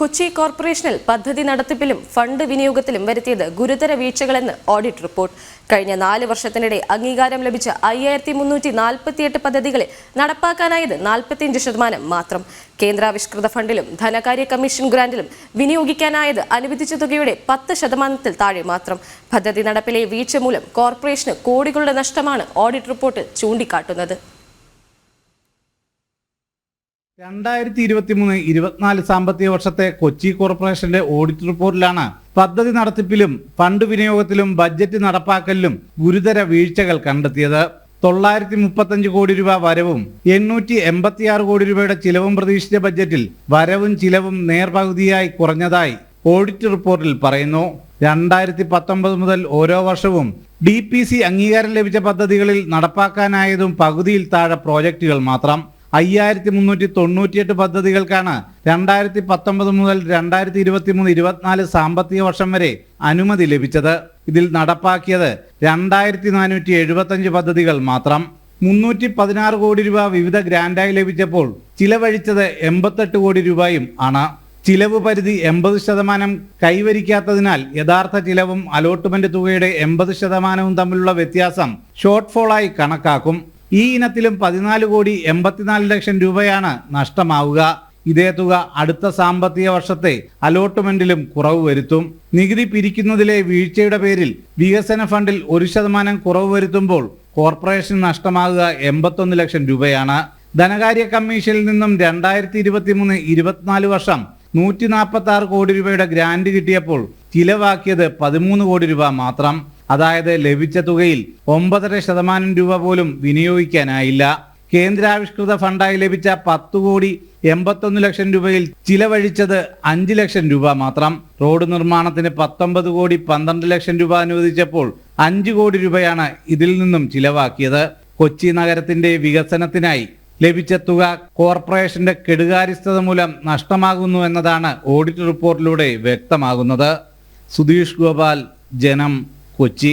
കൊച്ചി കോർപ്പറേഷനിൽ പദ്ധതി നടത്തിപ്പിലും ഫണ്ട് വിനിയോഗത്തിലും വരുത്തിയത് ഗുരുതര വീഴ്ചകളെന്ന് ഓഡിറ്റ് റിപ്പോർട്ട്. കഴിഞ്ഞ നാല് വർഷത്തിനിടെ അംഗീകാരം ലഭിച്ച അയ്യായിരത്തി മുന്നൂറ്റി നാൽപ്പത്തിയെട്ട് പദ്ധതികളിൽ നടപ്പാക്കാനായത് നാൽപ്പത്തിയഞ്ച് ശതമാനം മാത്രം. കേന്ദ്രാവിഷ്കൃത ഫണ്ടിലും ധനകാര്യ കമ്മീഷൻ ഗ്രാന്റിലും വിനിയോഗിക്കാനായത് അനുവദിച്ച തുകയുടെ പത്ത് ശതമാനത്തിൽ താഴെ മാത്രം. പദ്ധതി നടപ്പിലെ വീഴ്ച മൂലം കോർപ്പറേഷന് കോടികളുടെ നഷ്ടമാണ് ഓഡിറ്റ് റിപ്പോർട്ട് ചൂണ്ടിക്കാട്ടുന്നത്. രണ്ടായിരത്തി ഇരുപത്തി മൂന്ന് ഇരുപത്തിനാല് സാമ്പത്തിക വർഷത്തെ കൊച്ചി കോർപ്പറേഷന്റെ ഓഡിറ്റ് റിപ്പോർട്ടിലാണ് പദ്ധതി നടത്തിപ്പിലും ഫണ്ട് വിനിയോഗത്തിലും ബജറ്റ് നടപ്പാക്കലിലും ഗുരുതര വീഴ്ചകൾ കണ്ടെത്തിയത്. തൊള്ളായിരത്തി മുപ്പത്തഞ്ച് കോടി രൂപ വരവും എണ്ണൂറ്റി എൺപത്തിയാറ് കോടി രൂപയുടെ ചിലവും പ്രതീക്ഷിച്ച ബജറ്റിൽ വരവും ചിലവും നേർപകുതിയായി കുറഞ്ഞതായി ഓഡിറ്റ് റിപ്പോർട്ടിൽ പറയുന്നു. രണ്ടായിരത്തി പത്തൊമ്പത് മുതൽ ഓരോ വർഷവും ഡി പി സി അംഗീകാരം ലഭിച്ച പദ്ധതികളിൽ നടപ്പാക്കാനായതും പകുതിയിൽ താഴെ പ്രോജക്റ്റുകൾ മാത്രം. അയ്യായിരത്തി മുന്നൂറ്റി തൊണ്ണൂറ്റിയെട്ട് പദ്ധതികൾക്കാണ് രണ്ടായിരത്തി പത്തൊമ്പത് മുതൽ രണ്ടായിരത്തി ഇരുപത്തി മൂന്ന് ഇരുപത്തിനാല് സാമ്പത്തിക വർഷം വരെ അനുമതി ലഭിച്ചത്. ഇതിൽ നടപ്പാക്കിയത് രണ്ടായിരത്തി നാനൂറ്റി എഴുപത്തഞ്ച് പദ്ധതികൾ മാത്രം. മുന്നൂറ്റി പതിനാറ് കോടി രൂപ വിവിധ ഗ്രാൻഡായി ലഭിച്ചപ്പോൾ ചിലവഴിച്ചത് എൺപത്തെട്ട് കോടി രൂപയും ആണ്. ചിലവ് പരിധി എൺപത് ശതമാനം കൈവരിക്കാത്തതിനാൽ യഥാർത്ഥ ചിലവും അലോട്ട്മെന്റ് തുകയുടെ എൺപത് ശതമാനവും തമ്മിലുള്ള വ്യത്യാസം ഷോർട്ട് ഫോളായി കണക്കാക്കും. ഈ ഇനത്തിലും പതിനാല് കോടി എൺപത്തിനാല് ലക്ഷം രൂപയാണ് നഷ്ടമാവുക. ഇതേ തുക അടുത്ത സാമ്പത്തിക വർഷത്തെ അലോട്ട്മെന്റിലും കുറവ് വരുത്തും. നികുതി പിരിക്കുന്നതിലെ വീഴ്ചയുടെ പേരിൽ വികസന ഫണ്ടിൽ ഒരു ശതമാനം കുറവ് വരുത്തുമ്പോൾ കോർപ്പറേഷൻ നഷ്ടമാകുക എൺപത്തൊന്ന് ലക്ഷം രൂപയാണ്. ധനകാര്യ കമ്മീഷനിൽ നിന്നും രണ്ടായിരത്തി ഇരുപത്തി മൂന്ന് ഇരുപത്തിനാല് വർഷം നൂറ്റി നാൽപ്പത്തി ആറ് കോടി രൂപയുടെ ഗ്രാന്റ് കിട്ടിയപ്പോൾ ചിലവാക്കിയത് പതിമൂന്ന് കോടി രൂപ മാത്രം. അതായത് ലഭിച്ച തുകയിൽ ഒമ്പതര ശതമാനം രൂപ പോലും വിനിയോഗിക്കാനായില്ല. കേന്ദ്രാവിഷ്കൃത ഫണ്ടായി ലഭിച്ച പത്ത് കോടി എൺപത്തൊന്ന് ലക്ഷം രൂപയിൽ ചിലവഴിച്ചത് അഞ്ച് ലക്ഷം രൂപ മാത്രം. റോഡ് നിർമ്മാണത്തിന് പത്തൊമ്പത് കോടി പന്ത്രണ്ട് ലക്ഷം രൂപ അനുവദിച്ചപ്പോൾ അഞ്ച് കോടി രൂപയാണ് ഇതിൽ നിന്നും ചിലവാക്കിയത്. കൊച്ചി നഗരത്തിന്റെ വികസനത്തിനായി ലഭിച്ച തുക കോർപ്പറേഷന്റെ കെടുകാര്യസ്ഥത മൂലം നഷ്ടമാകുന്നു എന്നതാണ് ഓഡിറ്റ് റിപ്പോർട്ടിലൂടെ വ്യക്തമാകുന്നത്. സുധീഷ് ഗോപാൽ ജനം കൊച്ചി